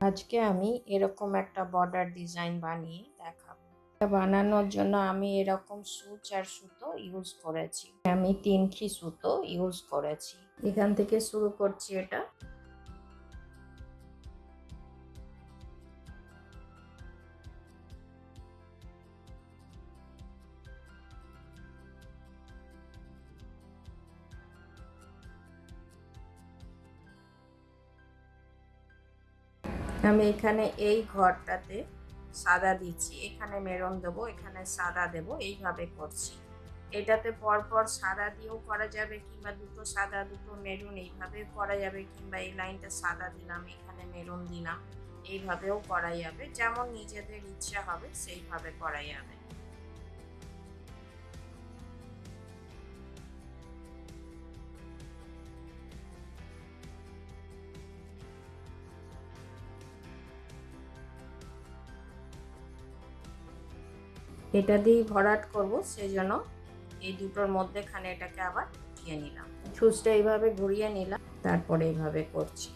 আজকে আমি এরকম একটা বর্ডার ডিজাইন বানিয়ে দেখাবো। বানানোর জন্য আমি এরকম সুচ আর সুতো ইউজ করেছি। আমি তিনটি সুতো ইউজ করেছি। এখান থেকে শুরু করছি এটা। আমি এখানে এই ঘরটাতে সাদা দিচ্ছি, এখানে মেরন দেবো, এখানে সাদা দেবো, এইভাবে করছি। এটাতে পরপর সাদা দিয়েও করা যাবে কিংবা দুটো সাদা, দুটো মেরুন, এইভাবে করা যাবে কিংবা এই লাইনটা সাদা দিলাম, এখানে মেরুন দিলাম, এইভাবেও করা যাবে। যেমন নিজেদের ইচ্ছা হবে, সেইভাবে করা যাবে। এটা দিয়েই ভরাট করব সেই জন্য এই দুটোর মধ্যেখানে এটাকে আবার উঠিয়ে নিলাম। ছুঁচটা এইভাবে ঘুরিয়ে নিলাম, তারপরে এইভাবে করছি।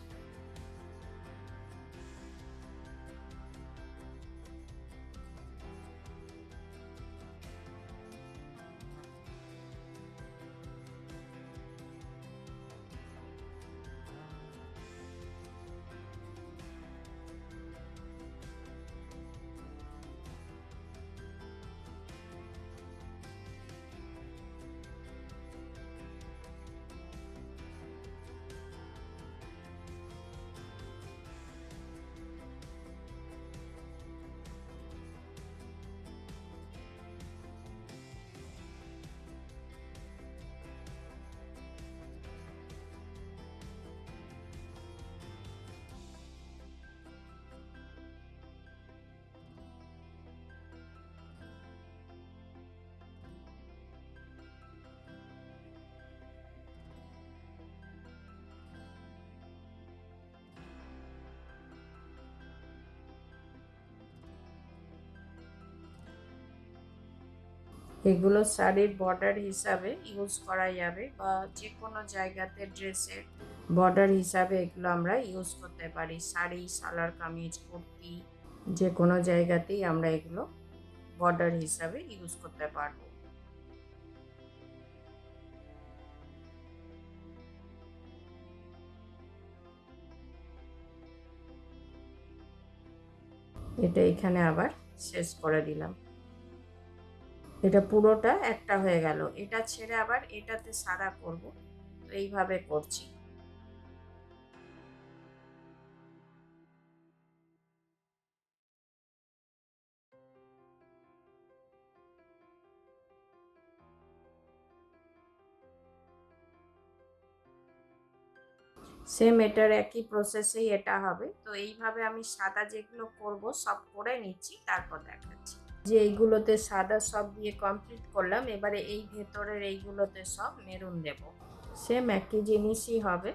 এগুলো শাড়ির বর্ডার হিসাবে ইউজ করা যাবে বা যে কোনো জায়গাতে ড্রেসের বর্ডার হিসাবে এগুলো আমরা ইউজ করতে পারি। শাড়ি সালার কামিজ, কুর্তি যে কোনো জায়গাতেই আমরা এগুলো বর্ডার হিসাবে ইউজ করতে পারব। এটা এখানে আবার শেষ করে দিলাম। এটা পুরোটা একটা হয়ে গেল। এটা ছেড়ে আবার এটাতে সাদা করব। এইভাবে করছি। সেম এটার একই প্রসেসেই এটা হবে। তো এইভাবে আমি সাদা যেগুলো করব সব করে নিচ্ছি, তারপর দেখাচ্ছি। যে এইগুলোতে সাদা সব দিয়ে কমপ্লিট করলাম, এবারে এই ভেতরের এইগুলোতে সব মেরুন দেব। সেম একই জিনিসই হবে।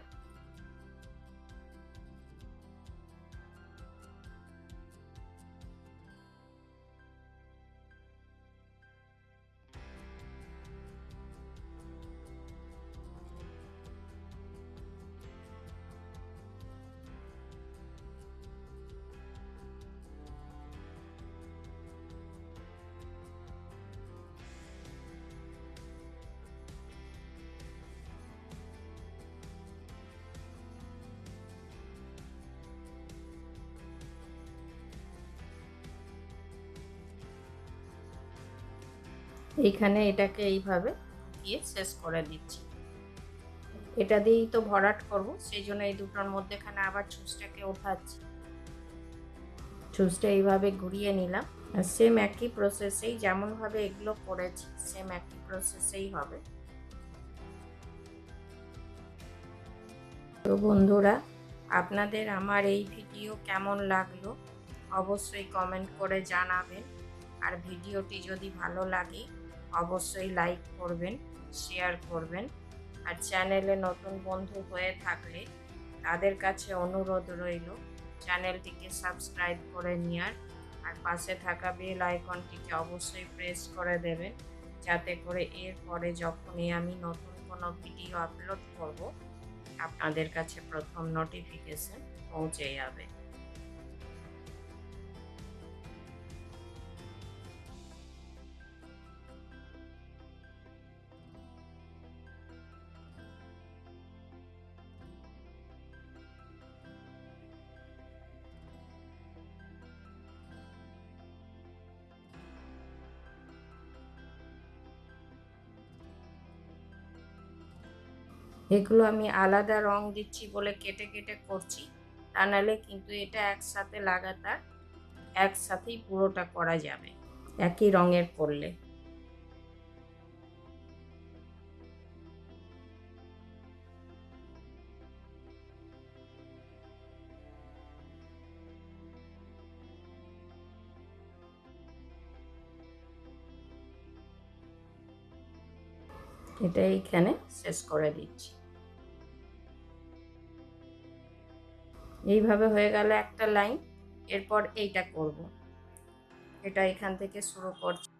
এইখানে এটাকে এইভাবে দিয়ে শেষ করে দিচ্ছি। এটা দিয়েই তো ভরাট করব, সেই জন্য এই দুটোর মধ্যেখানে আবার ছুঁচটাকে ওঠাচ্ছি। ছুঁচটা এইভাবে ঘুরিয়ে নিলাম। আর সেম একই প্রসেসেই যেমনভাবে এগুলো করেছি সেম একই প্রসেসেই হবে। তো বন্ধুরা, আপনাদের আমার এই ভিডিও কেমন লাগল? অবশ্যই কমেন্ট করে জানাবেন। আর ভিডিওটি যদি ভালো লাগে অবশ্যই লাইক করবেন শেয়ার করবেন আর চ্যানেলে নতুন বন্ধু হয়ে থাকলে তাদের কাছে অনুরোধ রইল চ্যানেলটিকে সাবস্ক্রাইব করে নেওয়ার আর পাশে থাকা বেল আইকনটিকে অবশ্যই প্রেস করে দেবেন যাতে করে এরপরে যখনই আমি নতুন কোনো ভিডিও আপলোড করব, আপনাদের কাছে প্রথম নোটিফিকেশন পৌঁছে যাবে। এগুলো আমি আলাদা রং দিচ্ছি বলে কেটে কেটে করছি। তা নাহলে কিন্তু এটা একসাথে লাগাতার একসাথেই পুরোটা করা যাবে, একই রঙের করলে। এটা এইখানে শেষ করে দিচ্ছি। এইভাবে হয়ে গেল একটা লাইন এরপর এইটা করব। এটা এখান থেকে শুরু করছি।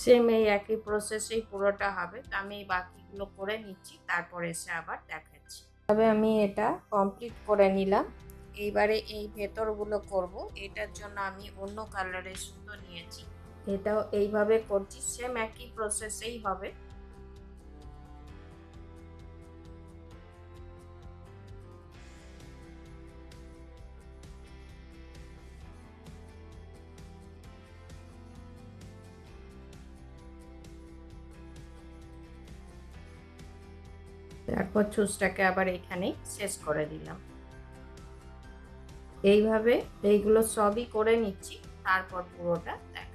সেম এই একই প্রসেসেই পুরোটা হবে। তো আমি এই বাকিগুলো করে নিচ্ছি, তারপর এসে আবার দেখাচ্ছি। তবে আমি এটা কমপ্লিট করে নিলাম। এইবারে এই ভেতরগুলো করব। এটার জন্য আমি অন্য কালারের সুতো নিয়েছি। এটাও এইভাবে করছি সেম একই প্রসেসেই হবে। তারপর চুজটাকে আবার এখানেই শেষ করে দিলাম। এইভাবে এইগুলো সবই করে নিচ্ছি, তারপর পুরোটা দেখ